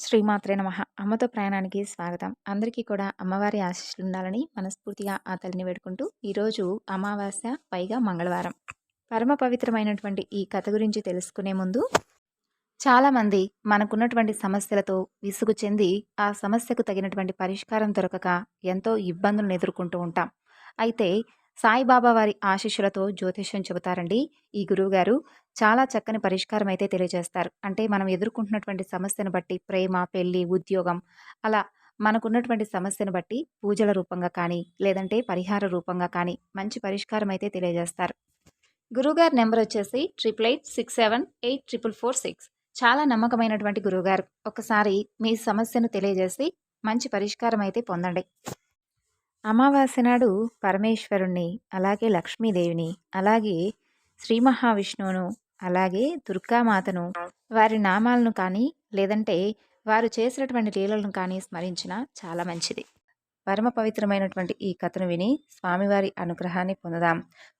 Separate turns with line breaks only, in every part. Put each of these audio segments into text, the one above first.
శ్రీమాత్రే నమ. అమ్మతో ప్రయాణానికి స్వాగతం. అందరికీ కూడా అమ్మవారి ఆశీస్సులు ఉండాలని మనస్ఫూర్తిగా ఆ తల్లిని వేడుకుంటూ ఈరోజు అమావాస్య పైగా మంగళవారం. పరమ పవిత్రమైనటువంటి ఈ కథ గురించి తెలుసుకునే ముందు చాలామంది మనకున్నటువంటి సమస్యలతో విసుగు చెంది ఆ సమస్యకు తగినటువంటి పరిష్కారం దొరకక ఎంతో ఇబ్బందులను ఎదుర్కొంటూ ఉంటాం. అయితే సాయిబాబా వారి ఆశీస్సులతో జ్యోతిష్యం చెబుతారండి. ఈ గురువుగారు చాలా చక్కని పరిష్కారం అయితే తెలియజేస్తారు. అంటే మనం ఎదుర్కొంటున్నటువంటి సమస్యను బట్టి ప్రేమ పెళ్ళి ఉద్యోగం అలా మనకున్నటువంటి సమస్యను బట్టి పూజల రూపంగా కానీ లేదంటే పరిహార రూపంగా కానీ మంచి పరిష్కారం అయితే తెలియజేస్తారు. గురువుగారి నెంబర్ వచ్చేసి triple eight six seven eight triple four six. చాలా నమ్మకమైనటువంటి గురువుగారు. ఒకసారి మీ సమస్యను తెలియజేసి మంచి పరిష్కారం అయితే పొందండి. అమావాస్య నాడు పరమేశ్వరుణ్ణి అలాగే లక్ష్మీదేవిని అలాగే శ్రీ మహావిష్ణువును అలాగే దుర్గామాతను వారి నామాలను కానీ లేదంటే వారు చేసినటువంటి లీలలను కానీ స్మరించిన చాలా మంచిది. పరమ పవిత్రమైనటువంటి ఈ కథను విని స్వామివారి అనుగ్రహాన్ని పొందుదాం.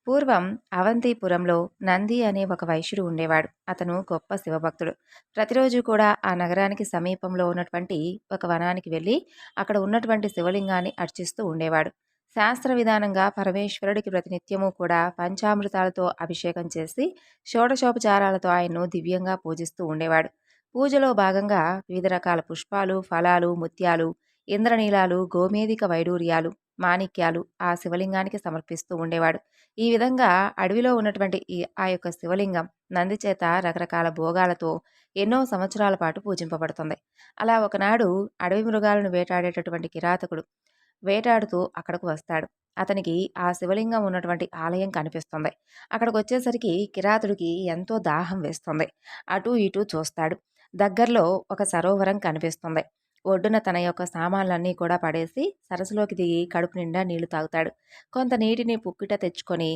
పూర్వం అవంతిపురంలో నంది అనే ఒక వైశ్యుడు ఉండేవాడు. అతను గొప్ప శివభక్తుడు. ప్రతిరోజు కూడా ఆ నగరానికి సమీపంలో ఉన్నటువంటి ఒక వనానికి వెళ్ళి అక్కడ ఉన్నటువంటి శివలింగాన్ని అర్చిస్తూ ఉండేవాడు. శాస్త్ర విధానంగా పరమేశ్వరుడికి ప్రతినిత్యము కూడా పంచామృతాలతో అభిషేకం చేసి షోడశోపచారాలతో ఆయన్ను దివ్యంగా పూజిస్తూ ఉండేవాడు. పూజలో భాగంగా వివిధ రకాల పుష్పాలు ఫలాలు ముత్యాలు ఇంద్రనీలాలు గోమేధిక వైడూర్యాలు మాణిక్యాలు ఆ శివలింగానికి సమర్పిస్తూ ఉండేవాడు. ఈ విధంగా అడవిలో ఉన్నటువంటి ఈ ఆ యొక్క శివలింగం నంది చేత రకరకాల భోగాలతో ఎన్నో సంవత్సరాల పాటు పూజింపబడుతుంది. అలా ఒకనాడు అడవి మృగాలను వేటాడేటటువంటి కిరాతకుడు వేటాడుతూ అక్కడకు వస్తాడు. అతనికి ఆ శివలింగం ఉన్నటువంటి ఆలయం కనిపిస్తుంది. అక్కడికి వచ్చేసరికి కిరాతుడికి ఎంతో దాహం వేస్తుంది. అటు ఇటు చూస్తాడు. దగ్గరలో ఒక సరోవరం కనిపిస్తుంది. ఒడ్డున తన యొక్క సామాన్లన్నీ కూడా పడేసి సరస్సులోకి దిగి కడుపు నిండా నీళ్ళు తాగుతాడు. కొంత నీటిని పుక్కిట తెచ్చుకొని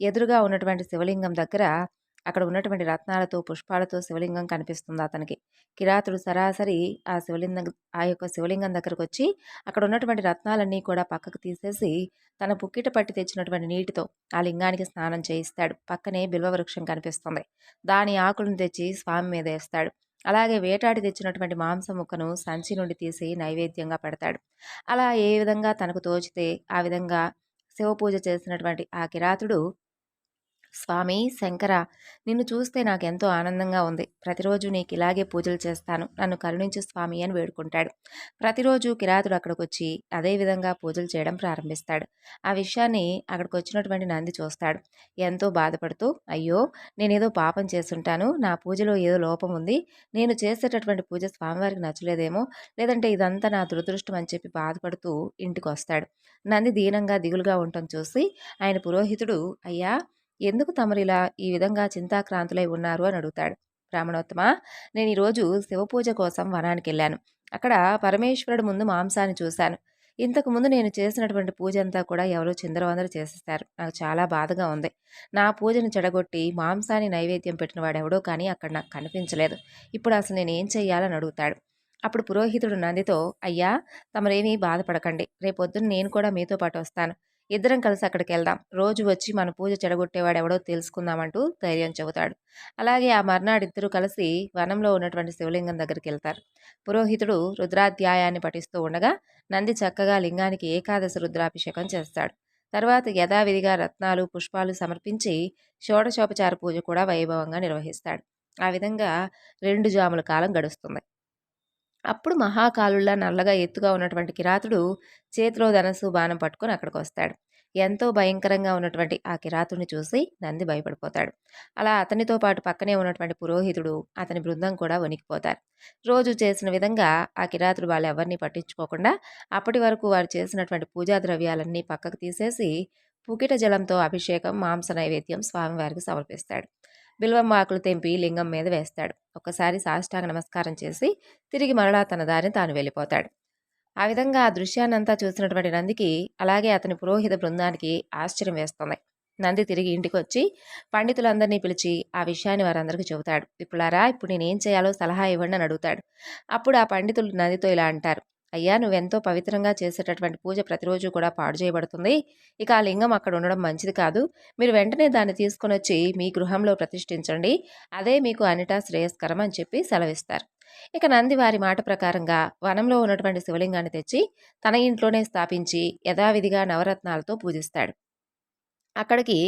ఎదురుగా ఉన్నటువంటి శివలింగం దగ్గర అక్కడ ఉన్నటువంటి రత్నాలతో పుష్పాలతో శివలింగం కనిపిస్తుంది అతనికి. కిరాతుడు సరాసరి ఆ శివలింగం ఆ యొక్క శివలింగం దగ్గరకు వచ్చి అక్కడ ఉన్నటువంటి రత్నాలన్నీ కూడా పక్కకు తీసేసి తన పుక్కిట పట్టి తెచ్చినటువంటి నీటితో ఆ లింగానికి స్నానం చేయిస్తాడు. పక్కనే బిల్వవృక్షం కనిపిస్తుంది. దాని ఆకులను తెచ్చి స్వామి మీద వేస్తాడు. అలాగే వేటాడి తెచ్చినటువంటి మాంసం ముక్కను సంచి నుండి తీసి నైవేద్యంగా పెడతాడు. అలా ఏ విధంగా తనకు తోచితే ఆ విధంగా శివపూజ చేసినటువంటి ఆ కిరాతుడు స్వామి శంకర నిన్ను చూస్తే నాకు ఎంతో ఆనందంగా ఉంది. ప్రతిరోజు నీకు ఇలాగే పూజలు చేస్తాను. నన్ను కరుణించు స్వామి అని వేడుకుంటాడు. ప్రతిరోజు కిరాతుడు అక్కడికి వచ్చి అదే విధంగా పూజలు చేయడం ప్రారంభిస్తాడు. ఆ విషయాన్ని అక్కడికి వచ్చినటువంటి నంది చూస్తాడు. ఎంతో బాధపడుతూ అయ్యో నేనేదో పాపం చేస్తుంటాను. నా పూజలో ఏదో లోపం ఉంది. నేను చేసేటటువంటి పూజ స్వామివారికి నచ్చలేదేమో. లేదంటే ఇదంతా నా దురదృష్టం అని చెప్పి బాధపడుతూ ఇంటికి వస్తాడు నంది దీనంగా దిగులుగా ఉండటం చూసి ఆయన పురోహితుడు అయ్యా ఎందుకు తమరిలా ఈ విధంగా చింతాక్రాంతులై ఉన్నారు అని అడుగుతాడు. బ్రాహ్మణోత్తమ నేను ఈరోజు శివపూజ కోసం వనానికి వెళ్ళాను అక్కడ పరమేశ్వరుడు ముందు మాంసాన్ని చూశాను. ఇంతకు ముందు నేను చేసినటువంటి పూజ అంతా కూడా ఎవరో చిందరవందరు చేసేస్తారు. నాకు చాలా బాధగా ఉంది. నా పూజను చెడగొట్టి మాంసాన్ని నైవేద్యం పెట్టిన వాడెవడో ఎవడో కానీ అక్కడ నాకు కనిపించలేదు. ఇప్పుడు అసలు నేను ఏం చెయ్యాలని అడుగుతాడు. అప్పుడు పురోహితుడు నందితో అయ్యా తమరేమీ బాధపడకండి. రేపొద్దున నేను కూడా మీతో పాటు వస్తాను. ఇద్దరం కలిసి అక్కడికి వెళ్దాం రోజు వచ్చి మన పూజ చెడగొట్టేవాడు ఎవడో తెలుసుకుందామంటూ ధైర్యం చెబుతాడు. అలాగే ఆ మర్నాడు ఇద్దరు కలిసి వనంలో ఉన్నటువంటి శివలింగం దగ్గరికి వెళ్తారు పురోహితుడు రుద్రాధ్యాయాన్ని పఠిస్తూ ఉండగా నంది చక్కగా లింగానికి ఏకాదశి రుద్రాభిషేకం చేస్తాడు. తర్వాత యథావిధిగా రత్నాలు పుష్పాలు సమర్పించి షోడశోపచార పూజ కూడా వైభవంగా నిర్వహిస్తాడు. ఆ విధంగా రెండు జాముల కాలం గడుస్తుంది. అప్పుడు మహాకాలుల్లా నల్లగా ఎత్తుగా ఉన్నటువంటి కిరాతుడు చేతిలో ధనస్సు బాణం పట్టుకొని అక్కడికి వస్తాడు ఎంతో భయంకరంగా ఉన్నటువంటి ఆ కిరాతుడిని చూసి నంది భయపడిపోతాడు. అలా అతనితో పాటు పక్కనే ఉన్నటువంటి పురోహితుడు అతని బృందం కూడా వణికిపోతారు. రోజు చేసిన విధంగా ఆ కిరాతుడు వాళ్ళు ఎవరిని పట్టించుకోకుండా అప్పటి వరకు వారు చేసినటువంటి పూజా ద్రవ్యాలన్నీ పక్కకు తీసేసి పుకిట జలంతో అభిషేకం మాంస నైవేద్యం స్వామివారికి సమర్పిస్తాడు. బిల్వం ఆకులు తెంపి లింగం మీద వేస్తాడు. ఒక్కసారి సాష్టాంగ నమస్కారం చేసి తిరిగి మరలా తన దారిని తాను వెళ్ళిపోతాడు. ఆ విధంగా ఆ దృశ్యాన్నంతా చూసినటువంటి నందికి అలాగే అతని పురోహిత బృందానికి ఆశ్చర్యం వేస్తుంది. నంది తిరిగి ఇంటికి వచ్చి పండితులందరినీ పిలిచి ఆ విషయాన్ని వారందరికీ చెబుతాడు. ఇప్పుడారా ఇప్పుడు నేనేం చేయాలో సలహా ఇవ్వండి అని అడుగుతాడు. అప్పుడు ఆ పండితులు నందితో ఇలా అంటారు. అయ్యా నువ్వెంతో పవిత్రంగా చేసేటటువంటి పూజ ప్రతిరోజు కూడా పాడు చేయబడుతుంది. ఇక ఆ లింగం అక్కడ ఉండడం మంచిది కాదు. మీరు వెంటనే దాన్ని తీసుకుని వచ్చి మీ గృహంలో ప్రతిష్ఠించండి. అదే మీకు అనిటా శ్రేయస్కరం అని చెప్పి సెలవిస్తారు. ఇక నంది వారి మాట ప్రకారంగా వనంలో ఉన్నటువంటి శివలింగాన్ని తెచ్చి తన ఇంట్లోనే స్థాపించి యథావిధిగా నవరత్నాలతో పూజిస్తాడు. అక్కడికి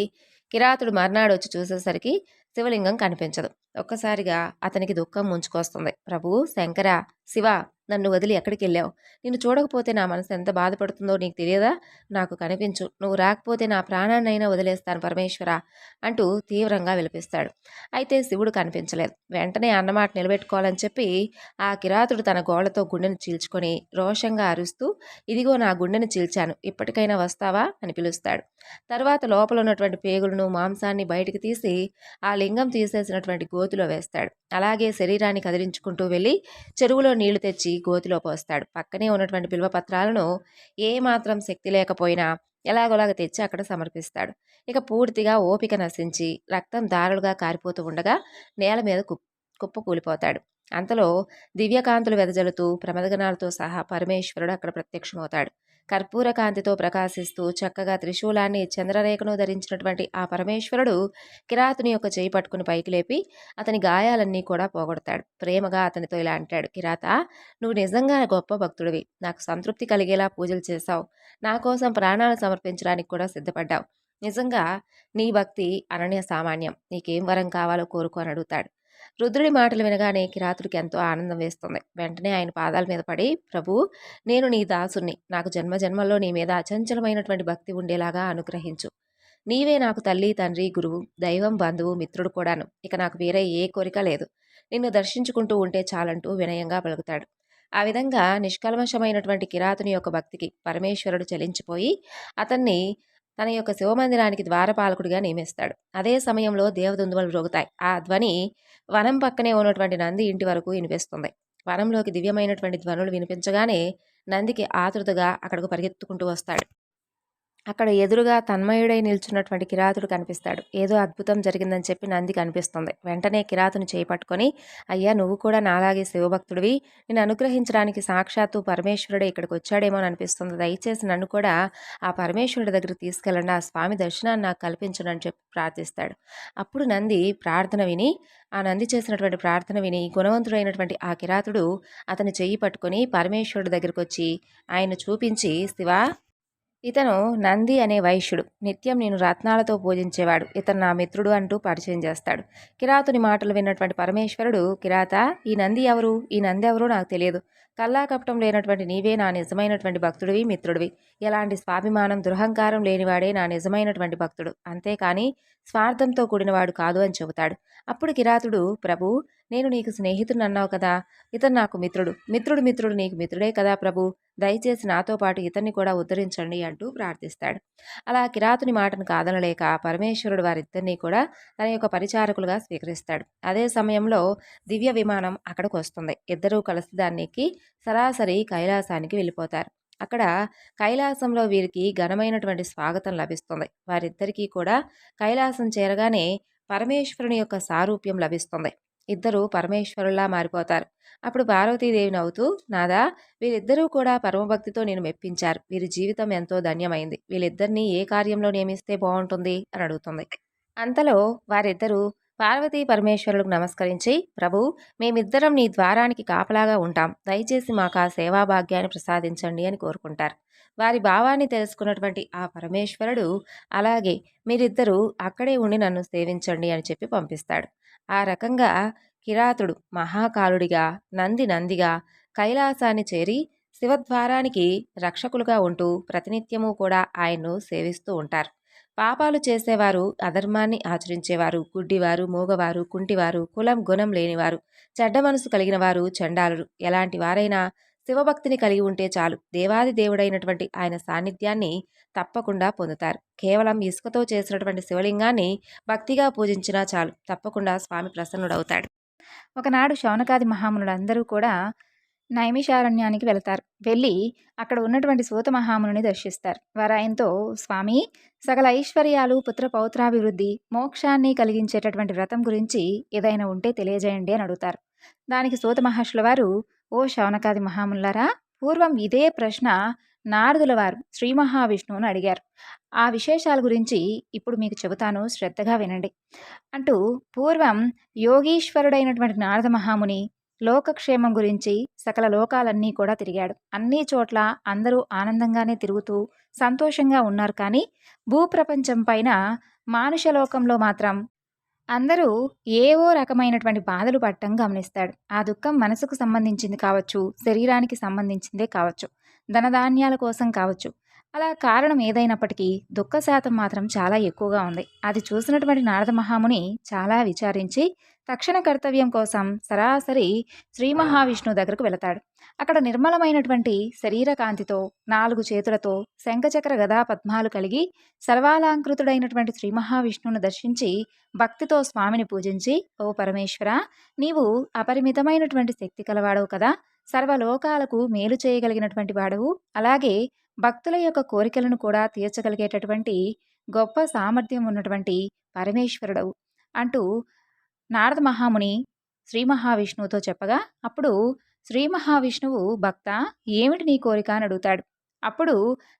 కిరాతుడు మర్నాడు వచ్చి చూసేసరికి శివలింగం కనిపించదు. ఒక్కసారిగా అతనికి దుఃఖం ముంచుకొస్తుంది. ప్రభు శంకర శివ నన్ను వదిలి ఎక్కడికి వెళ్ళావు నిన్ను చూడకపోతే నా మనసు ఎంత బాధపడుతుందో నీకు తెలియదా? నాకు కనిపించు. నువ్వు రాకపోతే నా ప్రాణాన్నైనా వదిలేస్తాను పరమేశ్వర అంటూ తీవ్రంగా విలపిస్తాడు. అయితే శివుడు కనిపించలేదు. వెంటనే అన్నమాట నిలబెట్టుకోవాలని చెప్పి ఆ కిరాతుడు తన గోళ్ళతో గుండెను చీల్చుకొని రోషంగా అరుస్తూ ఇదిగో నా గుండెను చీల్చాను. ఇప్పటికైనా వస్తావా? అని పిలుస్తాడు. తర్వాత లోపల ఉన్నటువంటి పేగులను మాంసాన్ని బయటికి తీసి ఆ లింగం తీసేసినటువంటి గోతిలో వేస్తాడు. అలాగే శరీరాన్ని కదిలించుకుంటూ వెళ్ళి చెరువులో నీళ్ళు తెచ్చి గోతిలో పోస్తాడు పక్కనే ఉన్నటువంటి బిల్వపత్రాలను ఏమాత్రం ఏ మాత్రం శక్తి లేకపోయినా ఎలాగోలాగ తెచ్చి అక్కడ సమర్పిస్తాడు. ఇక పూర్తిగా ఓపిక నశించి రక్తం దారులుగా కారిపోతూ ఉండగా నేల మీద కుప్ కుప్ప కూలిపోతాడు. అంతలో దివ్యకాంతులు వెదజల్లుతూ ప్రమదగణాలతో సహా పరమేశ్వరుడు అక్కడ ప్రత్యక్షమవుతాడు. కర్పూర కాంతితో ప్రకాశిస్తూ చక్కగా త్రిశూలాన్ని చంద్రరేఖను ధరించినటువంటి ఆ పరమేశ్వరుడు కిరాతుని యొక్క చేయి పట్టుకుని పైకి లేపి అతని గాయాలన్నీ కూడా పోగొడతాడు. ప్రేమగా అతనితో ఇలా అంటాడు కిరాత నువ్వు నిజంగా గొప్ప భక్తుడివి. నాకు సంతృప్తి కలిగేలా పూజలు చేశావు. నా కోసం ప్రాణాలు సమర్పించడానికి కూడా సిద్ధపడ్డావు. నిజంగా నీ భక్తి అనన్య సామాన్యం. నీకేం వరం కావాలో కోరుకొని అడుగుతాడు. రుద్రుడి మాటలు వినగానే కిరాతుడికి ఎంతో ఆనందం వేస్తుంది. వెంటనే ఆయన పాదాల మీద పడి ప్రభు నేను నీ దాసుని నాకు జన్మ జన్మల్లో నీ మీద అచంచలమైనటువంటి భక్తి ఉండేలాగా అనుగ్రహించు. నీవే నాకు తల్లి తండ్రి గురువు దైవం బంధువు మిత్రుడు కూడాను. ఇక నాకు వేరే ఏ కోరిక లేదు. నిన్ను దర్శించుకుంటూ ఉంటే చాలంటూ వినయంగా పలుకుతాడు. ఆ విధంగా నిష్కల్మషమైనటువంటి కిరాతుని యొక్క భక్తికి పరమేశ్వరుడు చలించిపోయి అతన్ని తన యొక్క శివమందిరానికి ద్వారపాలకుడిగా నియమిస్తాడు. అదే సమయంలో దేవదుందువలు రోగుతాయి ఆ ధ్వని వనం పక్కనే ఉన్నటువంటి నంది ఇంటి వరకు వినిపిస్తుంది. వనంలోకి దివ్యమైనటువంటి ధ్వనులు వినిపించగానే నందికి ఆతృతగా అక్కడకు పరిగెత్తుకుంటూ వస్తాడు. అక్కడ ఎదురుగా తన్మయుడై నిల్చున్నటువంటి కిరాతుడు కనిపిస్తాడు. ఏదో అద్భుతం జరిగిందని చెప్పి నంది కనిపిస్తుంది. వెంటనే కిరాతుని చేపట్టుకొని అయ్యా నువ్వు కూడా నాలాగే శివభక్తుడివి. నేను అనుగ్రహించడానికి సాక్షాత్తు పరమేశ్వరుడే ఇక్కడికి వచ్చాడేమో అని అనిపిస్తుంది. దయచేసి నన్ను కూడా ఆ పరమేశ్వరుడి దగ్గర తీసుకెళ్ళండి. ఆ స్వామి దర్శనాన్ని నాకు కల్పించండి అని చెప్పి ప్రార్థిస్తాడు. అప్పుడు నంది ప్రార్థన విని ఆ నంది చేసినటువంటి ప్రార్థన విని గుణవంతుడైనటువంటి ఆ కిరాతుడు అతని చెయ్యి పట్టుకొని పరమేశ్వరుడి దగ్గరికి వచ్చి ఆయన చూపించి శివా ఇతను నంది అనే వైశ్యుడు. నిత్యం నేను రత్నాలతో పూజించేవాడు. ఇతను నా మిత్రుడు అంటూ పరిచయం చేస్తాడు. కిరాతుని మాటలు విన్నటువంటి పరమేశ్వరుడు కిరాత ఈ నంది ఎవరు? ఈ నంది ఎవరో నాకు తెలియదు. కల్లా కపటం లేనటువంటి నీవే నా నిజమైనటువంటి భక్తుడివి మిత్రుడివి. ఎలాంటి స్వాభిమానం దురహంకారం లేనివాడే నా నిజమైనటువంటి భక్తుడు. అంతేకాని స్వార్థంతో కూడినవాడు కాదు అని చెబుతాడు. అప్పుడు కిరాతుడు ప్రభు నేను నీకు స్నేహితుడు అన్నావు కదా ఇతను నాకు మిత్రుడు. మిత్రుడు మిత్రుడు నీకు మిత్రుడే కదా ప్రభు. దయచేసి నాతో పాటు ఇతన్ని కూడా ఉద్ధరించండి అంటూ ప్రార్థిస్తాడు. అలా కిరాతుని మాటను కాదనలేక పరమేశ్వరుడు వారిద్దరినీ కూడా తన యొక్క పరిచారకులుగా స్వీకరిస్తాడు. అదే సమయంలో దివ్య విమానం అక్కడికి వస్తుంది ఇద్దరూ కలిసి దానికి సరాసరి కైలాసానికి వెళ్ళిపోతారు. అక్కడ కైలాసంలో వీరికి ఘనమైనటువంటి స్వాగతం లభిస్తుంది. వారిద్దరికీ కూడా కైలాసం చేరగానే పరమేశ్వరుని యొక్క సారూప్యం లభిస్తుంది. ఇద్దరు పరమేశ్వరుల్లా మారిపోతారు. అప్పుడు పార్వతీదేవి నవ్వుతూ నాదా వీరిద్దరూ కూడా పరమభక్తితో నేను మెప్పించారు. వీరి జీవితం ఎంతో ధన్యమైంది. వీళ్ళిద్దరినీ ఏ కార్యంలో నియమిస్తే బాగుంటుంది అని అడుగుతుంది. అంతలో వారిద్దరూ పార్వతీ పరమేశ్వరులకు నమస్కరించి ప్రభు మేమిద్దరం నీ ద్వారానికి కాపలాగా ఉంటాం. దయచేసి మాకు ఆ సేవాభాగ్యాన్ని ప్రసాదించండి అని కోరుకుంటారు. వారి భావాన్ని తెలుసుకున్నటువంటి ఆ పరమేశ్వరుడు అలాగే మీరిద్దరూ అక్కడే ఉండి నన్ను సేవించండి అని చెప్పి పంపిస్తాడు. ఆ రకంగా కిరాతుడు మహాకాలుడిగా నంది నందిగా కైలాసాన్ని చేరి శివద్వారానికి రక్షకులుగా ఉంటూ ప్రతినిత్యము కూడా ఆయన్ను సేవిస్తూ ఉంటారు. పాపాలు చేసేవారు అధర్మాన్ని ఆచరించేవారు గుడ్డివారు మూగవారు కుంటివారు కులం గుణం లేనివారు చెడ్డ మనసు కలిగిన వారు చండాలురు ఎలాంటి వారైనా శివభక్తిని కలిగి ఉంటే చాలు. దేవాది దేవుడైనటువంటి ఆయన సాన్నిధ్యాన్ని తప్పకుండా పొందుతారు. కేవలం ఇసుకతో చేసినటువంటి శివలింగాన్ని భక్తిగా పూజించినా చాలు. తప్పకుండా స్వామి ప్రసన్నుడవుతాడు.
ఒకనాడు శౌనకాది మహామునులందరూ కూడా నైమిషారణ్యానికి వెళతారు. వెళ్ళి అక్కడ ఉన్నటువంటి సూత మహాముని దర్శిస్తారు. వారు ఆయనతో స్వామి సకల ఐశ్వర్యాలు పుత్ర పౌత్రాభివృద్ధి మోక్షాన్ని కలిగించేటటువంటి వ్రతం గురించి ఏదైనా ఉంటే తెలియజేయండి అని అడుగుతారు. దానికి సూత మహర్షుల వారు ఓ శౌనకాది మహాముల్లారా పూర్వం ఇదే ప్రశ్న నారదుల వారు శ్రీ మహావిష్ణువును అడిగారు. ఆ విశేషాల గురించి ఇప్పుడు మీకు చెబుతాను శ్రద్ధగా వినండి. అంటూ పూర్వం యోగీశ్వరుడైనటువంటి నారద మహాముని లోకక్షేమం గురించి సకల లోకాలన్నీ కూడా తిరిగాడు. అన్ని చోట్ల అందరూ ఆనందంగానే తిరుగుతూ సంతోషంగా ఉన్నారు కానీ భూప్రపంచం పైన మానుష లోకంలో మాత్రం అందరూ ఏవో రకమైనటువంటి బాధలు పడటం గమనిస్తాడు. ఆ దుఃఖం మనసుకు సంబంధించింది కావచ్చు శరీరానికి సంబంధించిందే కావచ్చు ధనధాన్యాల కోసం కావచ్చు. అలా కారణం ఏదైనప్పటికీ దుఃఖ శాతం మాత్రం చాలా ఎక్కువగా ఉంది. అది చూసినటువంటి నారద మహాముని చాలా విచారించి తక్షణ కర్తవ్యం కోసం సరాసరి శ్రీ మహావిష్ణువు దగ్గరకు వెళతాడు. అక్కడ నిర్మలమైనటువంటి శరీర కాంతితో నాలుగు చేతులతో శంఖచక్ర గదా పద్మాలు కలిగి సర్వాలంకృతుడైనటువంటి శ్రీ మహావిష్ణువును దర్శించి భక్తితో స్వామిని పూజించి ఓ పరమేశ్వర నీవు అపరిమితమైనటువంటి శక్తి కలవాడవు కదా! సర్వలోకాలకు మేలు చేయగలిగినటువంటి వాడవు. అలాగే భక్తుల యొక్క కోరికలను కూడా తీర్చగలిగేటటువంటి గొప్ప సామర్థ్యం ఉన్నటువంటి పరమేశ్వరుడవు అంటూ నారద మహాముని శ్రీ మహావిష్ణువుతో చెప్పగా అప్పుడు శ్రీ మహావిష్ణువు భక్త ఏమిటి నీ కోరిక అని అడుగుతాడు. అప్పుడు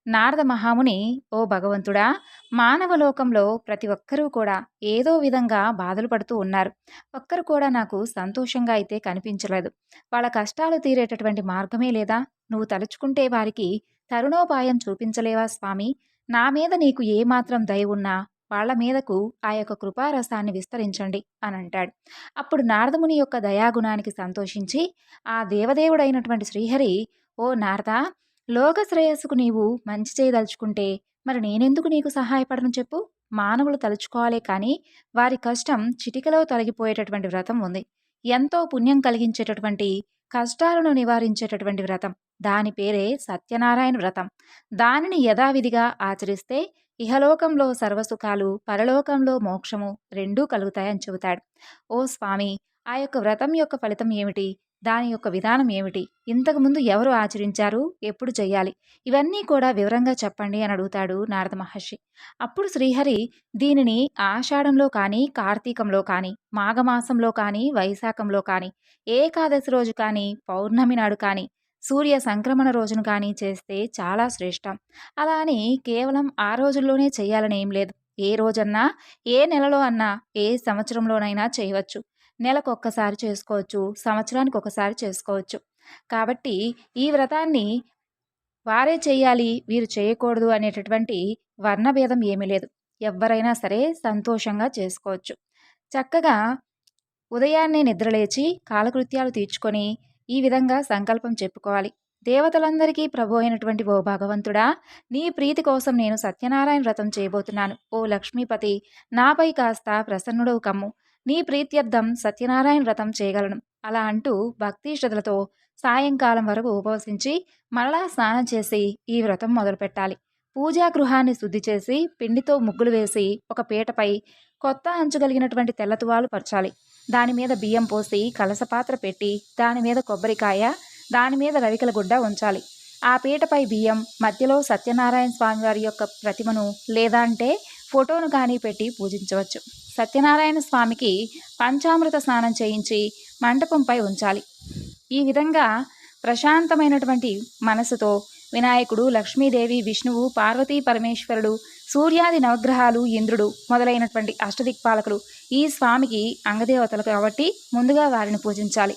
నారద మహాముని ఓ భగవంతుడా మానవ లోకంలో ప్రతి ఒక్కరూ కూడా ఏదో విధంగా బాధలు పడుతూ ఉన్నారు. ఒక్కరు కూడా నాకు సంతోషంగా అయితే కనిపించలేదు. వాళ్ళ కష్టాలు తీరేటటువంటి మార్గమే లేదా? నువ్వు తలుచుకుంటే వారికి తరుణోపాయం చూపించలేవా స్వామి? నా మీద నీకు ఏమాత్రం దయ ఉన్నా వాళ్ళ మీదకు ఆ యొక్క కృపారసాన్ని విస్తరించండి అని అంటాడు. అప్పుడు నారదముని యొక్క దయాగుణానికి సంతోషించి ఆ దేవదేవుడైనటువంటి శ్రీహరి ఓ నారద లోక శ్రేయస్సుకు నీవు మంచి చేయదలుచుకుంటే మరి నేనెందుకు నీకు సహాయపడను చెప్పు? మానవులు తలుచుకోవాలి కానీ వారి కష్టం చిటికలో తొలగిపోయేటటువంటి వ్రతం ఉంది. ఎంతో పుణ్యం కలిగించేటటువంటి కష్టాలను నివారించేటటువంటి వ్రతం. దాని పేరే సత్యనారాయణ వ్రతం. దానిని యథావిధిగా ఆచరిస్తే ఇహలోకంలో సర్వసుఖాలు పరలోకంలో మోక్షము రెండూ కలుగుతాయని చెబుతాడు. ఓ స్వామి ఆ యొక్క వ్రతం యొక్క ఫలితం ఏమిటి? దాని యొక్క విధానం ఏమిటి? ఇంతకుముందు ఎవరు ఆచరించారు? ఎప్పుడు చెయ్యాలి? ఇవన్నీ కూడా వివరంగా చెప్పండి అని అడుగుతాడు నారద మహర్షి. అప్పుడు శ్రీహరి దీనిని ఆషాఢంలో కానీ కార్తీకంలో కానీ మాఘమాసంలో కానీ వైశాఖంలో కానీ ఏకాదశి రోజు కానీ పౌర్ణమి నాడు కానీ సూర్య సంక్రమణ రోజును కానీ చేస్తే చాలా శ్రేష్టం. అలా అని కేవలం ఆ రోజుల్లోనే చేయాలని ఏం లేదు. ఏ రోజన్నా ఏ నెలలో అన్నా ఏ సంవత్సరంలోనైనా చేయవచ్చు. నెలకు ఒక్కసారి చేసుకోవచ్చు సంవత్సరానికి ఒకసారి చేసుకోవచ్చు. కాబట్టి ఈ వ్రతాన్ని వారే చేయాలి వీరు చేయకూడదు అనేటటువంటి వర్ణభేదం ఏమీ లేదు. ఎవరైనా సరే సంతోషంగా చేసుకోవచ్చు. చక్కగా ఉదయాన్నే నిద్రలేచి కాలకృత్యాలు తీర్చుకొని ఈ విధంగా సంకల్పం చెప్పుకోవాలి. దేవతలందరికీ ప్రభు అయినటువంటి ఓ భగవంతుడా నీ ప్రీతి కోసం నేను సత్యనారాయణ వ్రతం చేయబోతున్నాను. ఓ లక్ష్మీపతి నాపై కాస్త ప్రసన్నుడవు కమ్ము. నీ ప్రీత్యర్థం సత్యనారాయణ వ్రతం చేయగలను. అలా అంటూ భక్తి శ్రద్ధలతో సాయంకాలం వరకు ఉపవసించి మరలా స్నానం చేసి ఈ వ్రతం మొదలుపెట్టాలి. పూజా గృహాన్ని శుద్ధి చేసి పిండితో ముగ్గులు వేసి ఒక పీటపై కొత్త అంచు కలిగినటువంటి తెల్లతువాలు పరచాలి. దాని మీద బియ్యం పోసి కలసపాత్ర పెట్టి దాని మీద కొబ్బరికాయ దాని మీద రవికల గుడ్డ ఉంచాలి. ఆ పీటపై బియ్యం మధ్యలో సత్యనారాయణ స్వామివారి యొక్క ప్రతిమను లేదా అంటే ఫోటోను కానీ పెట్టి పూజించవచ్చు. సత్యనారాయణ స్వామికి పంచామృత స్నానం చేయించి మంటపంపై ఉంచాలి. ఈ విధంగా ప్రశాంతమైనటువంటి మనసుతో వినాయకుడు లక్ష్మీదేవి విష్ణువు పార్వతీ పరమేశ్వరుడు సూర్యాది నవగ్రహాలు ఇంద్రుడు మొదలైనటువంటి అష్టదిక్పాలకులు ఈ స్వామికి అంగదేవతలు కాబట్టి ముందుగా వారిని పూజించాలి.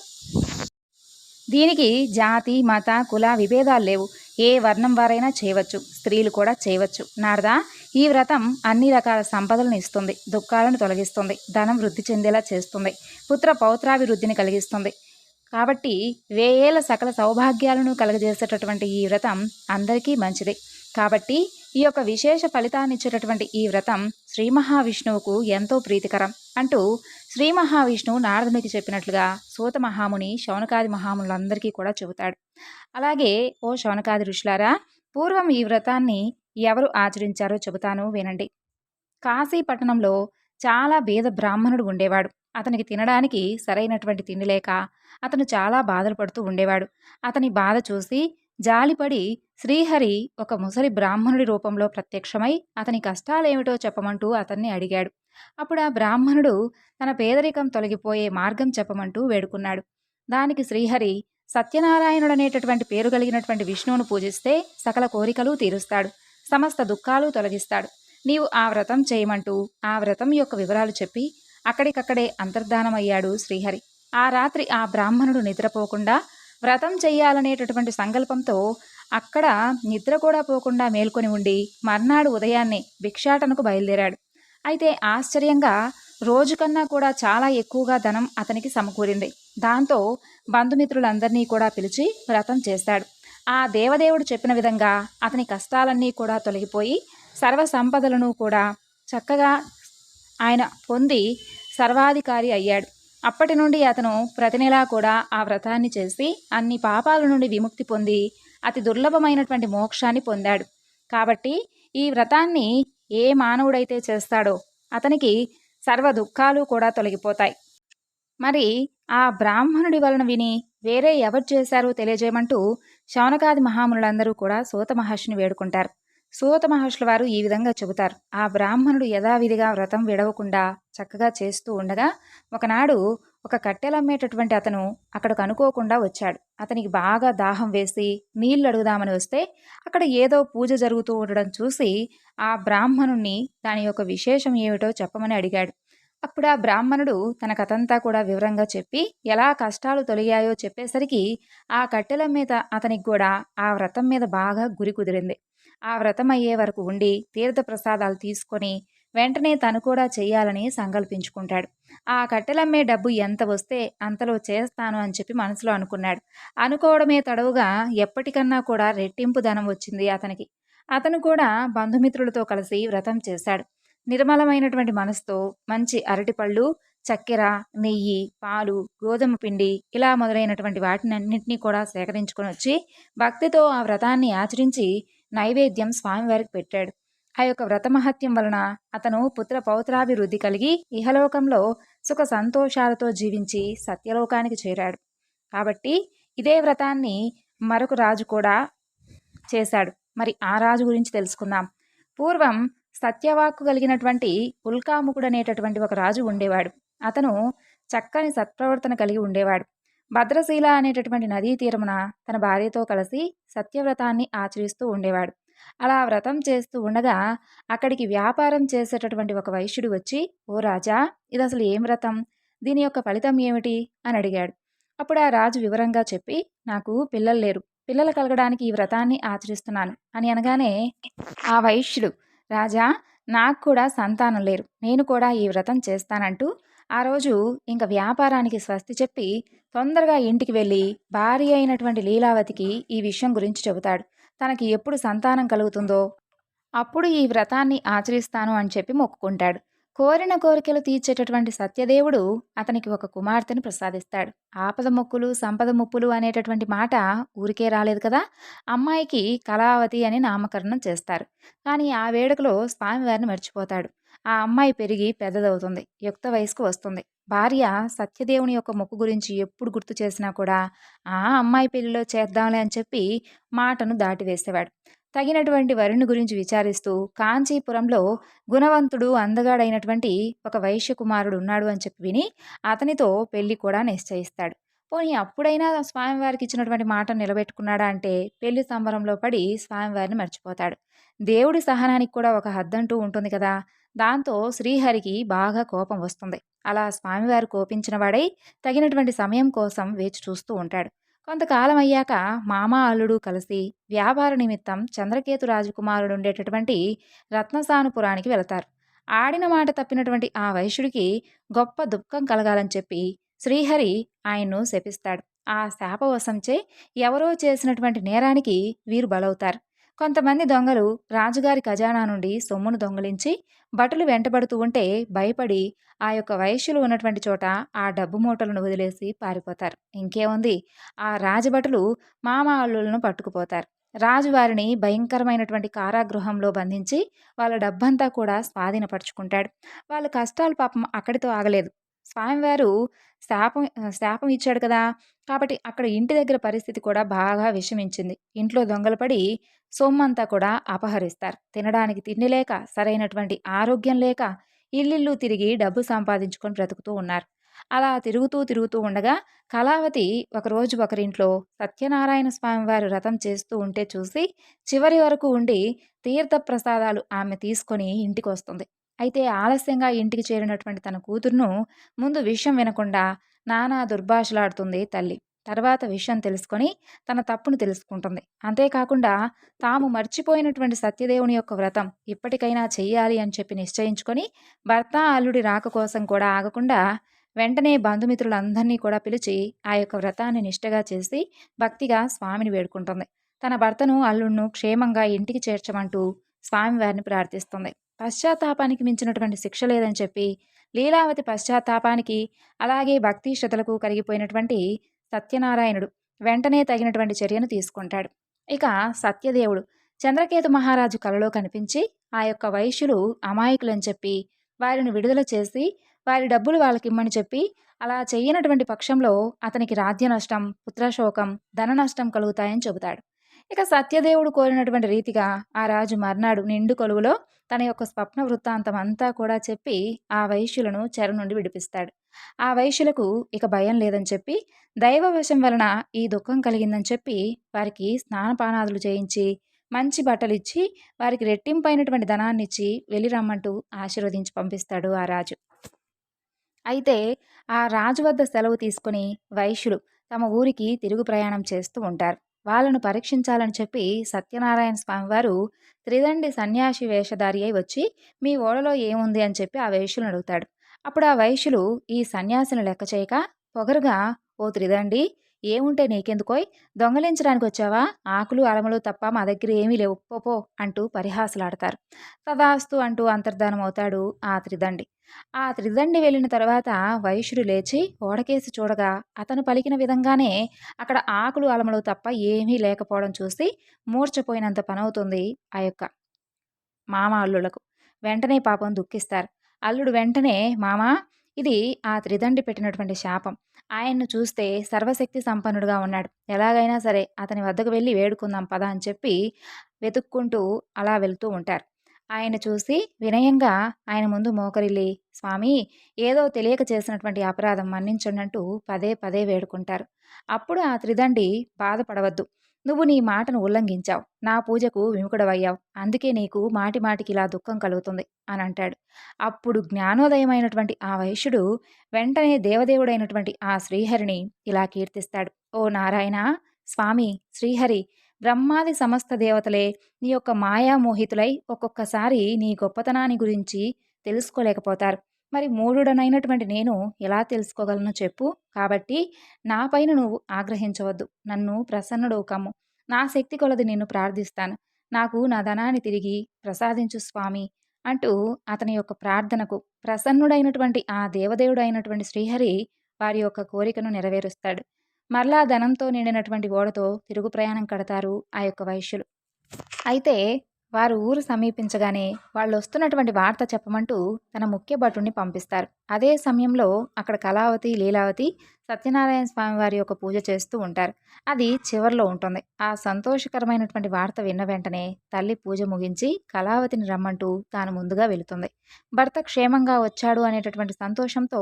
దీనికి జాతి మత కుల విభేదాలు లేవు. ఏ వర్ణం వారైనా చేయవచ్చు స్త్రీలు కూడా చేయవచ్చు. నారదా ఈ వ్రతం అన్ని రకాల సంపదలను ఇస్తుంది దుఃఖాలను తొలగిస్తుంది ధనం వృద్ధి చెందేలా చేస్తుంది పుత్ర పౌత్రాభివృద్ధిని కలిగిస్తుంది. కాబట్టి వేయేల సకల సౌభాగ్యాలను కలగజేసేటటువంటి ఈ వ్రతం అందరికీ మంచిది. కాబట్టి ఈ యొక్క విశేష ఫలితాన్ని ఇచ్చేటటువంటి ఈ వ్రతం శ్రీ మహావిష్ణువుకు ఎంతో ప్రీతికరం అంటూ శ్రీ మహావిష్ణువు నారదునికి చెప్పినట్లుగా సూత మహాముని శౌనకాది మహాములందరికీ కూడా చెబుతాడు. అలాగే ఓ శౌనకాది ఋషులారా పూర్వం ఈ వ్రతాన్ని ఎవరు ఆచరించారో చెబుతాను వినండి. కాశీ పట్టణంలో చాలా బీద బ్రాహ్మణుడు ఉండేవాడు. అతనికి తినడానికి సరైనటువంటి తిండి లేక అతను చాలా బాధలు పడుతూ ఉండేవాడు. అతని బాధ చూసి జాలిపడి శ్రీహరి ఒక ముసలి బ్రాహ్మణుడి రూపంలో ప్రత్యక్షమై అతని కష్టాలేమిటో చెప్పమంటూ అతన్ని అడిగాడు. అప్పుడు ఆ బ్రాహ్మణుడు తన పేదరికం తొలగిపోయే మార్గం చెప్పమంటూ వేడుకున్నాడు. దానికి శ్రీహరి సత్యనారాయణుడనేటటువంటి పేరు కలిగినటువంటి విష్ణువును పూజిస్తే సకల కోరికలు తీరుస్తాడు. సమస్త దుఃఖాలు తొలగిస్తాడు. నీవు ఆ వ్రతం చేయమంటూ ఆ వ్రతం యొక్క వివరాలు చెప్పి అక్కడికక్కడే అంతర్ధానమయ్యాడు శ్రీహరి. ఆ రాత్రి ఆ బ్రాహ్మణుడు నిద్రపోకుండా వ్రతం చెయ్యాలనేటటువంటి సంకల్పంతో అక్కడ నిద్ర కూడా పోకుండా మేల్కొని ఉండి మర్నాడు ఉదయాన్నే భిక్షాటనకు బయలుదేరాడు. అయితే ఆశ్చర్యంగా రోజుకన్నా కూడా చాలా ఎక్కువగా ధనం అతనికి సమకూరింది. దాంతో బంధుమిత్రులందరినీ కూడా పిలిచి వ్రతం చేస్తాడు. ఆ దేవదేవుడు చెప్పిన విధంగా అతని కష్టాలన్నీ కూడా తొలగిపోయి సర్వ సంపదలను కూడా చక్కగా ఆయన పొంది సర్వాధికారి అయ్యాడు. అప్పటి నుండి అతను ప్రతి నెలా కూడా ఆ వ్రతాన్ని చేసి అన్ని పాపాల నుండి విముక్తి పొంది అతి దుర్లభమైనటువంటి మోక్షాన్ని పొందాడు. కాబట్టి ఈ వ్రతాన్ని ఏ మానవుడైతే చేస్తాడో అతనికి సర్వ దుఃఖాలు కూడా తొలగిపోతాయి. మరి ఆ బ్రాహ్మణుడి వలన విని వేరే ఎవరు చేశారో తెలియజేయమంటూ శౌనకాది మహామునులందరూ కూడా సూత మహర్షిని వేడుకుంటారు. సూత మహర్షుల వారు ఈ విధంగా చెబుతారు. ఆ బ్రాహ్మణుడు యథావిధిగా వ్రతం విడవకుండా చక్కగా చేస్తూ ఉండగా ఒకనాడు ఒక కట్టెలమ్మేటటువంటి అతను అక్కడికి అనుకోకుండా వచ్చాడు. అతనికి బాగా దాహం వేసి నీళ్ళు అడుగుదామని వస్తే అక్కడ ఏదో పూజ జరుగుతూ ఉండడం చూసి ఆ బ్రాహ్మణుణ్ణి దాని యొక్క విశేషం ఏమిటో చెప్పమని అడిగాడు. అప్పుడు ఆ బ్రాహ్మణుడు తన కథంతా కూడా వివరంగా చెప్పి ఎలా కష్టాలు తొలగాయో చెప్పేసరికి ఆ కట్టెల మీద అతనికి కూడా ఆ వ్రతం మీద బాగా గురి కుదిరింది. ఆ వ్రతం అయ్యే వరకు ఉండి తీర్థ ప్రసాదాలు తీసుకొని వెంటనే తను కూడా చేయాలని సంకల్పించుకుంటాడు. ఆ కట్టెలమ్మే డబ్బు ఎంత వస్తే అంతలో చేస్తాను అని చెప్పి మనసులో అనుకున్నాడు. అనుకోవడమే తడవుగా ఎప్పటికన్నా కూడా రెట్టింపు ధనం వచ్చింది అతనికి. అతను కూడా బంధుమిత్రులతో కలిసి వ్రతం చేశాడు. నిర్మలమైనటువంటి మనసుతో మంచి అరటిపళ్ళు చక్కెర నెయ్యి పాలు గోధుమ పిండి ఇలా మొదలైనటువంటి వాటినన్నింటినీ కూడా సేకరించుకొని వచ్చి భక్తితో ఆ వ్రతాన్ని ఆచరించి నైవేద్యం స్వామివారికి పెట్టాడు. ఆ యొక్క వ్రతమహత్యం వలన అతను పుత్ర పౌత్రాభివృద్ధి కలిగి ఇహలోకంలో సుఖ సంతోషాలతో జీవించి సత్యలోకానికి చేరాడు. కాబట్టి ఇదే వ్రతాన్ని మరొక రాజు కూడా చేశాడు. మరి ఆ రాజు గురించి తెలుసుకుందాం. పూర్వం సత్యవాక్కు కలిగినటువంటి ఉల్కాముకుడు అనేటటువంటి ఒక రాజు ఉండేవాడు. అతను చక్కని సత్ప్రవర్తన కలిగి ఉండేవాడు. భద్రశీల అనేటటువంటి నదీ తీరమున తన భార్యతో కలిసి సత్యవ్రతాన్ని ఆచరిస్తూ ఉండేవాడు. అలా వ్రతం చేస్తూ ఉండగా అక్కడికి వ్యాపారం చేసేటటువంటి ఒక వైశ్యుడు వచ్చి ఓ రాజా ఇది అసలు ఏం వ్రతం? దీని యొక్క ఫలితం ఏమిటి? అని అడిగాడు. అప్పుడు ఆ రాజు వివరంగా చెప్పి నాకు పిల్లలు లేరు. పిల్లలు కలగడానికి ఈ వ్రతాన్ని ఆచరిస్తున్నాను అని అనగానే ఆ వైశ్యుడు రాజా నాకు కూడా సంతానం లేరు. నేను కూడా ఈ వ్రతం చేస్తానంటూ ఆ రోజు ఇంక వ్యాపారానికి స్వస్తి చెప్పి తొందరగా ఇంటికి వెళ్ళి భార్య అయినటువంటి లీలావతికి ఈ విషయం గురించి చెబుతాడు. తనకి ఎప్పుడు సంతానం కలుగుతుందో అప్పుడు ఈ వ్రతాన్ని ఆచరిస్తాను అని చెప్పి మొక్కుకుంటాడు. కోరిన కోరికలు తీర్చేటటువంటి సత్యదేవుడు అతనికి ఒక కుమార్తెను ప్రసాదిస్తాడు. ఆపద మొక్కులు సంపద ముప్పులు అనేటటువంటి మాట ఊరికే రాలేదు కదా? అమ్మాయికి కళావతి అని నామకరణం చేస్తారు. కానీ ఆ వేడుకలో స్వామివారిని మర్చిపోతాడు. ఆ అమ్మాయి పెరిగి పెద్దదవుతుంది. యుక్త వయసుకు వస్తుంది. భార్య సత్యదేవుని యొక్క మొక్కు గురించి ఎప్పుడు గుర్తు చేసినా కూడా ఆ అమ్మాయి పెళ్ళిలో చేద్దాంలే అని చెప్పి మాటను దాటివేసేవాడు. తగినటువంటి వరుణ్ గురించి విచారిస్తూ కాంచీపురంలో గుణవంతుడు అందగాడైనటువంటి ఒక వైశ్య కుమారుడు ఉన్నాడు అని చెప్పి విని అతనితో పెళ్ళి కూడా నిశ్చయిస్తాడు. పోనీ అప్పుడైనా స్వామివారికి ఇచ్చినటువంటి మాట నిలబెట్టుకున్నాడా అంటే పెళ్ళి సంబరంలో పడి స్వామివారిని మర్చిపోతాడు. దేవుడి సహనానికి కూడా ఒక హద్దంటూ ఉంటుంది కదా. దాంతో శ్రీహరికి బాగా కోపం వస్తుంది. అలా స్వామివారు కోపించిన వాడై తగినటువంటి సమయం కోసం వేచి చూస్తూ ఉంటాడు. కొంతకాలం అయ్యాక మామ అల్లుడు కలిసి వ్యాపార నిమిత్తం చంద్రకేతు రాజకుమారుడు ఉండేటటువంటి రత్నసానుపురానికి వెళతారు. ఆడిన మాట తప్పినటువంటి ఆ వైశ్యుడికి గొప్ప దుఃఖం కలగాలని చెప్పి శ్రీహరి ఆయన్ను శపిస్తాడు. ఆ శాపవశంచే ఎవరో చేసినటువంటి నేరానికి వీరు బలవుతారు. కొంతమంది దొంగలు రాజుగారి ఖజానా నుండి సొమ్మును దొంగలించి భటులు వెంటబడుతూ ఉంటే భయపడి ఆ యొక్క వయస్సులు ఉన్నటువంటి చోట ఆ డబ్బు మూటలను వదిలేసి పారిపోతారు. ఇంకేముంది? ఆ రాజభటులు మామ అల్లులను పట్టుకుపోతారు. రాజువారిని భయంకరమైనటువంటి కారాగృహంలో బంధించి వాళ్ళ డబ్బంతా కూడా స్వాధీనపరుచుకుంటాడు. వాళ్ళ కష్టాలు పాపం అక్కడితో ఆగలేదు. స్వామివారు శాపం శాపం ఇచ్చాడు కదా! కాబట్టి అక్కడ ఇంటి దగ్గర పరిస్థితి కూడా బాగా విషమించింది. ఇంట్లో దొంగలు పడి సొమ్మంతా కూడా అపహరిస్తారు. తినడానికి తిండి లేక సరైనటువంటి ఆరోగ్యం లేక ఇల్లిల్లు తిరిగి డబ్బు సంపాదించుకొని బ్రతుకుతూ ఉన్నారు. అలా తిరుగుతూ తిరుగుతూ ఉండగా కళావతి ఒకరోజు ఒకరింట్లో సత్యనారాయణ స్వామివారు రథం చేస్తూ ఉంటే చూసి చివరి వరకు ఉండి తీర్థ ప్రసాదాలు ఆమె తీసుకొని ఇంటికి వస్తుంది అయితే ఆలస్యంగా ఇంటికి చేరినటువంటి తన కూతురును ముందు విషయం వినకుండా నానా దుర్భాషలాడుతుంది తల్లి. తర్వాత విషయం తెలుసుకొని తన తప్పును తెలుసుకుంటుంది. అంతేకాకుండా తాము మర్చిపోయినటువంటి సత్యదేవుని యొక్క వ్రతం ఇప్పటికైనా చెయ్యాలి అని చెప్పి నిశ్చయించుకొని భర్త అల్లుడి రాక కోసం కూడా ఆగకుండా వెంటనే బంధుమిత్రులందరినీ కూడా పిలిచి ఆ యొక్క వ్రతాన్ని నిష్టగా చేసి భక్తిగా స్వామిని వేడుకుంటుంది. తన భర్తను అల్లుడును క్షేమంగా ఇంటికి చేర్చమంటూ స్వామివారిని ప్రార్థిస్తుంది. పశ్చాత్తాపానికి మించినటువంటి శిక్ష లేదని చెప్పి లీలావతి పశ్చాత్తాపానికి అలాగే భక్తి శ్రద్ధలకు కరిగిపోయినటువంటి సత్యనారాయణుడు వెంటనే తగినటువంటి చర్యను తీసుకుంటాడు. ఇక సత్యదేవుడు చంద్రకేతు మహారాజు కలలో కనిపించి ఆ యొక్క వైశ్యులు అమాయకులని చెప్పి వారిని విడుదల చేసి వారి డబ్బులు వాళ్ళకి ఇమ్మని చెప్పి అలా చేయనటువంటి పక్షంలో అతనికి రాజ్య నష్టం పుత్రశోకం ధన నష్టం కలుగుతాయని చెబుతాడు. ఇక సత్యదేవుడు కోరినటువంటి రీతిగా ఆ రాజు మర్నాడు నిండు కొలువులో తన యొక్క స్వప్న వృత్తాంతం అంతా కూడా చెప్పి ఆ వైశ్యులను చెర నుండి విడిపిస్తాడు. ఆ వైశ్యులకు ఇక భయం లేదని చెప్పి దైవవశం వలన ఈ దుఃఖం కలిగిందని చెప్పి వారికి స్నానపానాదులు చేయించి మంచి బట్టలు ఇచ్చి వారికి రెట్టింపైనటువంటి ధనాన్ని ఇచ్చి వెళ్ళి రమ్మంటూ ఆశీర్వదించి పంపిస్తాడు ఆ రాజు. అయితే ఆ రాజు వద్ద సెలవు తీసుకుని వైశ్యులు తమ ఊరికి తిరుగు ప్రయాణం చేస్తూ ఉంటారు. వాళ్ళను పరీక్షించాలని చెప్పి సత్యనారాయణ స్వామివారు త్రిదండి సన్యాసి వేషధారి అయి వచ్చి మీ ఓడలో ఏముంది? అని చెప్పి ఆ వైశ్యులను అడుగుతాడు. అప్పుడు ఆ వైశ్యులు ఈ సన్యాసిని లెక్క చేయక పొగరుగా ఓ త్రిదండి ఏముంటే నీకెందుకోయ్? దొంగలించడానికి వచ్చావా? ఆకులు అలములు తప్ప మా దగ్గర ఏమీ లేవు. పోపో అంటూ పరిహాసలాడతారు. తదాస్తు అంటూ అంతర్ధానం అవుతాడు ఆ త్రిదండి. ఆ త్రిదండి వెళ్ళిన తర్వాత వైశ్యుడు లేచి ఓడకేసి చూడగా అతను పలికిన విధంగానే అక్కడ ఆకులు అలమలు తప్ప ఏమీ లేకపోవడం చూసి మూర్చపోయినంత పనవుతుంది ఆ యొక్క మామ అల్లులకు వెంటనే పాపం దుఃఖిస్తారు. అల్లుడు వెంటనే మామా ఇది ఆ త్రిదండి పెట్టినటువంటి శాపం. ఆయన్ను చూస్తే సర్వశక్తి సంపన్నుడుగా ఉన్నాడు. ఎలాగైనా సరే అతని వద్దకు వెళ్ళి వేడుకుందాం పద అని చెప్పి వెతుక్కుంటూ అలా వెళ్తూ ఉంటారు. ఆయన చూసి వినయంగా ఆయన ముందు మోకరిల్లి స్వామి ఏదో తెలియక చేసినటువంటి అపరాధం మన్నించండి పదే పదే వేడుకుంటారు. అప్పుడు ఆ త్రిదండి బాధపడవద్దు. నువ్వు నీ మాటను ఉల్లంఘించావు. నా పూజకు విముకుడవయ్యావు అందుకే నీకు మాటి మాటికి ఇలా దుఃఖం కలుగుతుంది అని అంటాడు. అప్పుడు జ్ఞానోదయమైనటువంటి ఆ వైశ్యుడు వెంటనే దేవదేవుడైనటువంటి ఆ శ్రీహరిని ఇలా కీర్తిస్తాడు. ఓ నారాయణ స్వామి శ్రీహరి బ్రహ్మాది సమస్త దేవతలే నీ యొక్క మాయామోహితులై ఒక్కొక్కసారి నీ గొప్పతనాన్ని గురించి తెలుసుకోలేకపోతారు. మరి మూఢుడనైనటువంటి నేను ఎలా తెలుసుకోగలను చెప్పు? కాబట్టి నా పైన నువ్వు ఆగ్రహించవద్దు. నన్ను ప్రసన్నుడు కమ్ము నా శక్తి కొలది నిన్ను ప్రార్థిస్తాను. నాకు నా ధనాన్ని తిరిగి ప్రసాదించు స్వామి అంటూ అతని యొక్క ప్రార్థనకు ప్రసన్నుడైనటువంటి ఆ దేవదేవుడైనటువంటి శ్రీహరి వారి యొక్క కోరికను నెరవేరుస్తాడు. మరలా ధనంతో నిండినటువంటి ఓడతో తిరుగు ప్రయాణం కడతారు ఆ యొక్క వైశ్యులు. అయితే వారు ఊరు సమీపించగానే వాళ్ళు వస్తున్నటువంటి వార్త చెప్పమంటూ తన ముఖ్య భటుని పంపిస్తారు. అదే సమయంలో అక్కడ కళావతి లీలావతి సత్యనారాయణ స్వామి వారి యొక్క పూజ చేస్తూ ఉంటారు. అది చివరిలో ఉంటుంది. ఆ సంతోషకరమైనటువంటి వార్త విన్న వెంటనే తల్లి పూజ ముగించి కళావతిని రమ్మంటూ తాను ముందుగా వెళుతుంది. భర్త క్షేమంగా వచ్చాడు అనేటటువంటి సంతోషంతో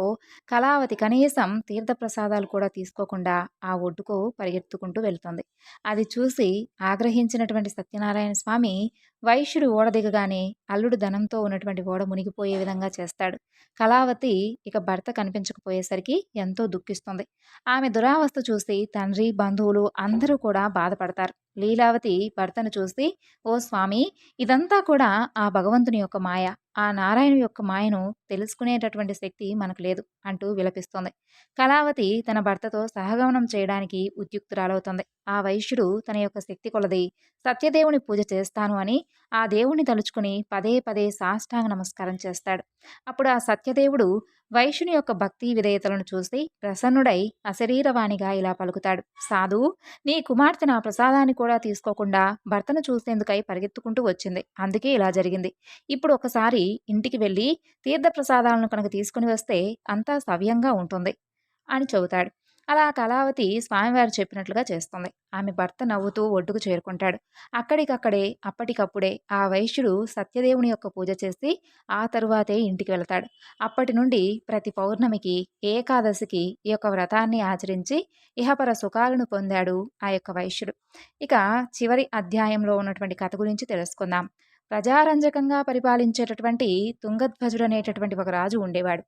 కళావతి కనీసం తీర్థప్రసాదాలు కూడా తీసుకోకుండా ఆ ఒడ్డుకు పరిగెత్తుకుంటూ వెళుతుంది. అది చూసి ఆగ్రహించినటువంటి సత్యనారాయణ స్వామి వైశ్యుడు ఓడ దిగగానే అల్లుడు ధనంతో ఉన్నటువంటి ఓడ మునిగిపోయే విధంగా చేస్తాడు. కళావతి ఇక భర్త కనిపించకపోయేసరికి ఎంతో దుఃఖిస్తుంది. ఆమె దురావస్థ చూసి తండ్రి బంధువులు అందరూ కూడా బాధపడతారు. లీలావతి భర్తను చూసి ఓ స్వామి ఇదంతా కూడా ఆ భగవంతుని యొక్క మాయ. ఆ నారాయణ యొక్క మాయను తెలుసుకునేటటువంటి శక్తి మనకు లేదు అంటూ విలపిస్తోంది. కళావతి తన భర్తతో సహగమనం చేయడానికి ఉద్యుక్తురాలవుతుంది. ఆ వైశ్యుడు తన యొక్క శక్తి కొలది సత్యదేవుని పూజ చేస్తాను అని ఆ దేవుణ్ణి తలుచుకుని పదే పదే సాష్టాంగ నమస్కారం చేస్తాడు. అప్పుడు ఆ సత్యదేవుడు వైశ్యుని యొక్క భక్తి విధేయతలను చూసి ప్రసన్నుడై అశరీరవాణిగా ఇలా పలుకుతాడు. సాధు నీ కుమార్తె నా ప్రసాదాన్ని కూడా తీసుకోకుండా భర్తను చూసేందుకై పరిగెత్తుకుంటూ వచ్చింది. అందుకే ఇలా జరిగింది. ఇప్పుడు ఒకసారి ఇంటికి వెళ్ళి తీర్థప్రసాదాలను కనుక తీసుకుని వస్తే అంతా సవ్యంగా ఉంటుంది అని చెబుతాడు. అలా కళావతి స్వామివారు చెప్పినట్లుగా చేస్తుంది. ఆమె భర్త నవ్వుతూ ఒడ్డుకు చేరుకుంటాడు. అక్కడికక్కడే అప్పటికప్పుడే ఆ వైశ్యుడు సత్యదేవుని యొక్క పూజ చేసి ఆ తరువాతే ఇంటికి వెళతాడు. అప్పటి నుండి ప్రతి పౌర్ణమికి ఏకాదశికి ఈ యొక్క వ్రతాన్ని ఆచరించి ఇహపర సుఖాలను పొందాడు ఆ యొక్క వైశ్యుడు. ఇక చివరి అధ్యాయంలో ఉన్నటువంటి కథ గురించి తెలుసుకుందాం. ప్రజారంజకంగా పరిపాలించేటటువంటి తుంగధ్వజుడు అనేటటువంటి ఒక రాజు ఉండేవాడు.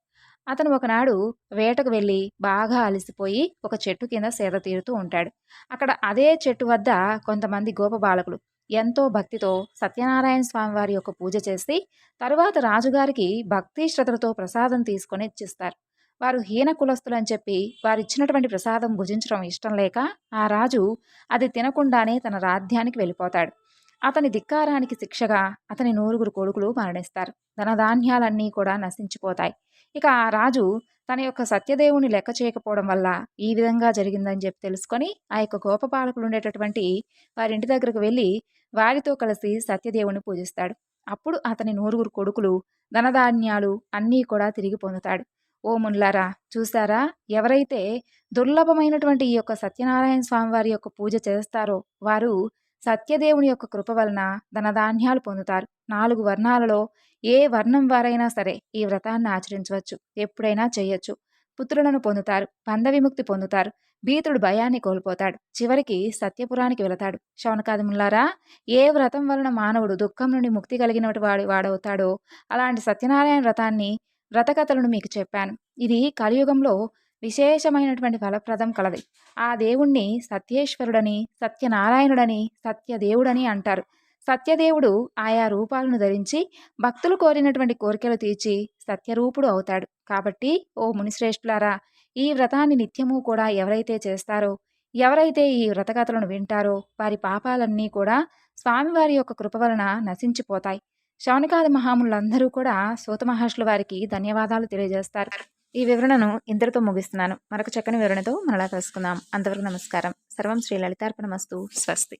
అతను ఒకనాడు వేటకు వెళ్ళి బాగా అలసిపోయి ఒక చెట్టు కింద సేద తీరుతూ ఉంటాడు. అక్కడ అదే చెట్టు వద్ద కొంతమంది గోప బాలకులు ఎంతో భక్తితో సత్యనారాయణ స్వామి వారి యొక్క పూజ చేసి తరువాత రాజుగారికి భక్తి శ్రద్ధలతో ప్రసాదం తీసుకొని ఇచ్చిస్తారు. వారు హీన కులస్తులని అని చెప్పి వారు ఇచ్చినటువంటి ప్రసాదం భుజించడం ఇష్టం లేక ఆ రాజు అది తినకుండానే తన రాజ్యానికి వెళ్ళిపోతాడు. అతని ధిక్కారానికి శిక్షగా అతని నూరుగురు కొడుకులు మరణిస్తారు. ధనధాన్యాలన్నీ కూడా నశించిపోతాయి. ఇక ఆ రాజు తన యొక్క సత్యదేవుని లెక్క చేయకపోవడం వల్ల ఈ విధంగా జరిగిందని చెప్పి తెలుసుకొని ఆ యొక్క గోపపాలకులు ఉండేటటువంటి వారి ఇంటి దగ్గరకు వెళ్ళి వారితో కలిసి సత్యదేవుని పూజిస్తాడు. అప్పుడు అతని నూరుగురు కొడుకులు ధనధాన్యాలు అన్నీ కూడా తిరిగి పొందుతాడు. ఓ మున్లారా చూసారా ఎవరైతే దుర్లభమైనటువంటి ఈ యొక్క సత్యనారాయణ స్వామి వారి యొక్క పూజ చేస్తారో వారు సత్యదేవుని యొక్క కృప వలన ధనధాన్యాలు పొందుతారు. నాలుగు వర్ణాలలో ఏ వర్ణం వారైనా సరే ఈ వ్రతాన్ని ఆచరించవచ్చు. ఎప్పుడైనా చేయొచ్చు. పుత్రులను పొందుతారు. బంధ విముక్తి పొందుతారు. భీతుడు భయాన్ని కోల్పోతాడు. చివరికి సత్యపురానికి వెళతాడు. శవనకాదములారా ఏ వ్రతం వలన మానవుడు దుఃఖం నుండి ముక్తి కలిగిన వాడు వాడవుతాడో అలాంటి సత్యనారాయణ వ్రతాన్ని వ్రతకథలను మీకు చెప్పాను. ఇది కలియుగంలో విశేషమైనటువంటి ఫలప్రదం కలది. ఆ దేవుణ్ణి సత్యేశ్వరుడని సత్యనారాయణుడని సత్యదేవుడని అంటారు. సత్యదేవుడు ఆయా రూపాలను ధరించి భక్తులు కోరినటువంటి కోరికలు తీర్చి సత్యరూపుడు అవుతాడు. కాబట్టి ఓ మునిశ్రేష్ఠులారా ఈ వ్రతాన్ని నిత్యము కూడా ఎవరైతే చేస్తారో ఎవరైతే ఈ వ్రతకథలను వింటారో వారి పాపాలన్నీ కూడా స్వామివారి యొక్క కృప వలన నశించిపోతాయి. శౌనకాది మహాములందరూ కూడా సూతమహర్షులు వారికి ధన్యవాదాలు తెలియజేస్తారు. ఈ వివరణను ఇంతటితో ముగిస్తున్నాను. మరొక చక్కని వివరణతో మనలా కలుసుకుందాం. అంతవరకు నమస్కారం. సర్వం శ్రీ లలితార్పణమస్తు. స్వస్తి.